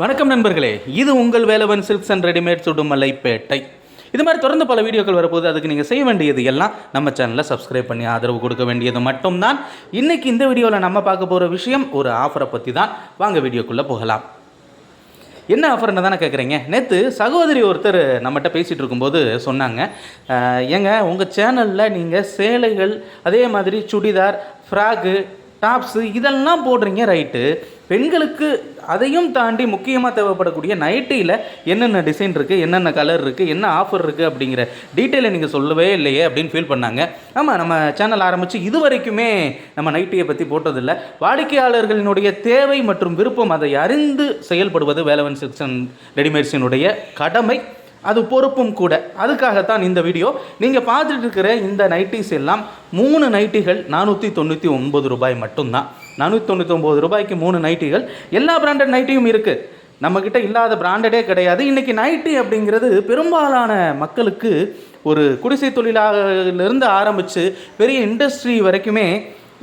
வணக்கம் நண்பர்களே இது உங்கள் வேலவன் சில்க்ஸ் அண்ட் ரெடிமேட் சுடுமலைப்பேட்டை இது மாதிரி தொடர்ந்து பல வீடியோக்கள் வரும்போது அதுக்கு நீங்கள் செய்ய வேண்டியது எல்லாம் நம்ம சேனலில் சப்ஸ்கிரைப் பண்ணி ஆதரவு கொடுக்க வேண்டியது மட்டும்தான். இன்னைக்கு இந்த வீடியோவில் நம்ம பார்க்க போகிற விஷயம் ஒரு ஆஃபரை பற்றி தான் வாங்க வீடியோக்குள்ளே போகலாம். என்ன ஆஃபர்னு தானே கேட்குறீங்க நேற்று சகோதரி ஒருத்தர் நம்மகிட்ட பேசிகிட்டு இருக்கும்போது சொன்னாங்க. ஏங்க உங்கள் சேனலில் நீங்கள் சேலைகள் அதே மாதிரி சுடிதார் ஃப்ராகு டாப்ஸு இதெல்லாம் போடுறீங்க ரைட்டு. பெண்களுக்கு அதையும் தாண்டி முக்கியமாக தேவைப்படக்கூடிய நைட்டியில் என்னென்ன டிசைன் இருக்குது என்னென்ன கலர் இருக்குது என்ன ஆஃபர் இருக்குது அப்படிங்கிற டீட்டெயிலை நீங்கள் சொல்லவே இல்லையே அப்படின்னு ஃபீல் பண்ணாங்க. ஆமாம் நம்ம சேனல் ஆரம்பித்து இது வரைக்குமே நம்ம நைட்டியை பற்றி போட்டதில்லை. வாடிக்கையாளர்களினுடைய தேவை மற்றும் விருப்பம் அதை அறிந்து செயல்படுவது வேலவன் செக்ஷன் ரெடிமேட்ஸினுடைய கடமை. அது பொறுப்பும் கூட. அதுக்காகத்தான் இந்த வீடியோ. நீங்கள் பார்த்துட்டு இருக்கிற இந்த நைட்டிஸ் எல்லாம் மூணு நைட்டிகள் நானூற்றி தொண்ணூற்றி ஒன்பது ரூபாய் மட்டும்தான். நானூற்றி தொண்ணூற்றி ஒம்பது ரூபாய்க்கு மூணு நைட்டிகள் எல்லா பிராண்டட் நைட்டியும் இருக்குது நம்மக்கிட்ட இல்லாத பிராண்டடே கிடையாது. இன்றைக்கி நைட்டி அப்படிங்கிறது பெரும்பாலான மக்களுக்கு ஒரு குடிசை தொழிலாளிலிருந்து ஆரம்பித்து பெரிய இண்டஸ்ட்ரி வரைக்குமே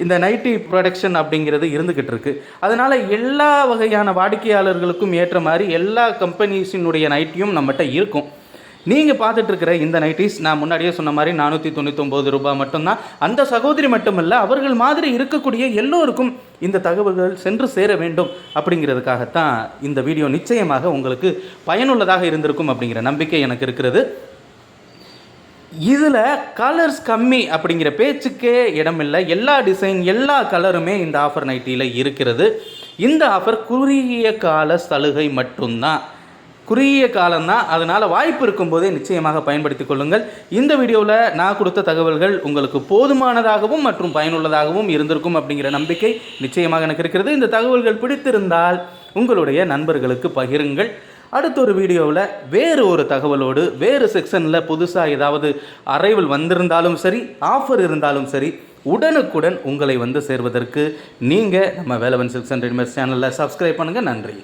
இந்த நைட்டி ப்ரொடக்ஷன் அப்படிங்கிறது இருந்துக்கிட்டு இருக்கு. அதனால் எல்லா வகையான வாடிக்கையாளர்களுக்கும் ஏற்ற மாதிரி எல்லா கம்பெனிஸினுடைய நைட்டியும் நம்மகிட்ட இருக்கும். நீங்கள் பார்த்துட்ருக்கிற இந்த நைட்டிஸ் நான் முன்னாடியே சொன்ன மாதிரி நானூற்றி தொண்ணூத்தொம்பது ரூபாய் மட்டும்தான். அந்த சகோதரி மட்டுமல்ல அவர்கள் மாதிரி இருக்கக்கூடிய எல்லோருக்கும் இந்த தகவல்கள் சென்று சேர வேண்டும் அப்படிங்கிறதுக்காகத்தான் இந்த வீடியோ நிச்சயமாக உங்களுக்கு பயனுள்ளதாக இருந்திருக்கும் அப்படிங்கிற நம்பிக்கை எனக்கு இருக்கிறது. இதில் கலர்ஸ் கம்மி அப்படிங்கிற பேச்சுக்கே இடமில்லை. எல்லா டிசைன் எல்லா கலருமே இந்த ஆஃபர் நைட்டியில் இருக்கிறது. இந்த ஆஃபர் குறுகிய கால சலுகை மட்டும்தான். குறுகிய காலம்தான். அதனால் வாய்ப்பு இருக்கும்போதே நிச்சயமாக பயன்படுத்தி கொள்ளுங்கள். இந்த வீடியோவில் நான் கொடுத்த தகவல்கள் உங்களுக்கு போதுமானதாகவும் மற்றும் பயனுள்ளதாகவும் இருந்திருக்கும் அப்படிங்கிற நம்பிக்கை நிச்சயமாக எனக்கு இருக்கிறது. இந்த தகவல்கள் பிடித்திருந்தால் உங்களுடைய நண்பர்களுக்கு பகிருங்கள். அடுத்த ஒரு வீடியோவில் வேறு ஒரு தகவலோடு வேறு செக்ஷனில் புதுசாக ஏதாவது அரைவல் வந்திருந்தாலும் சரி ஆஃபர் இருந்தாலும் சரி உடனுக்குடன் உங்களை வந்து சேர்வதற்கு நீங்கள் நம்ம வேலவன் செக்ஷன் ரெடிமேட்ஸ் சேனலில் சப்ஸ்கிரைப் பண்ணுங்கள் நன்றி.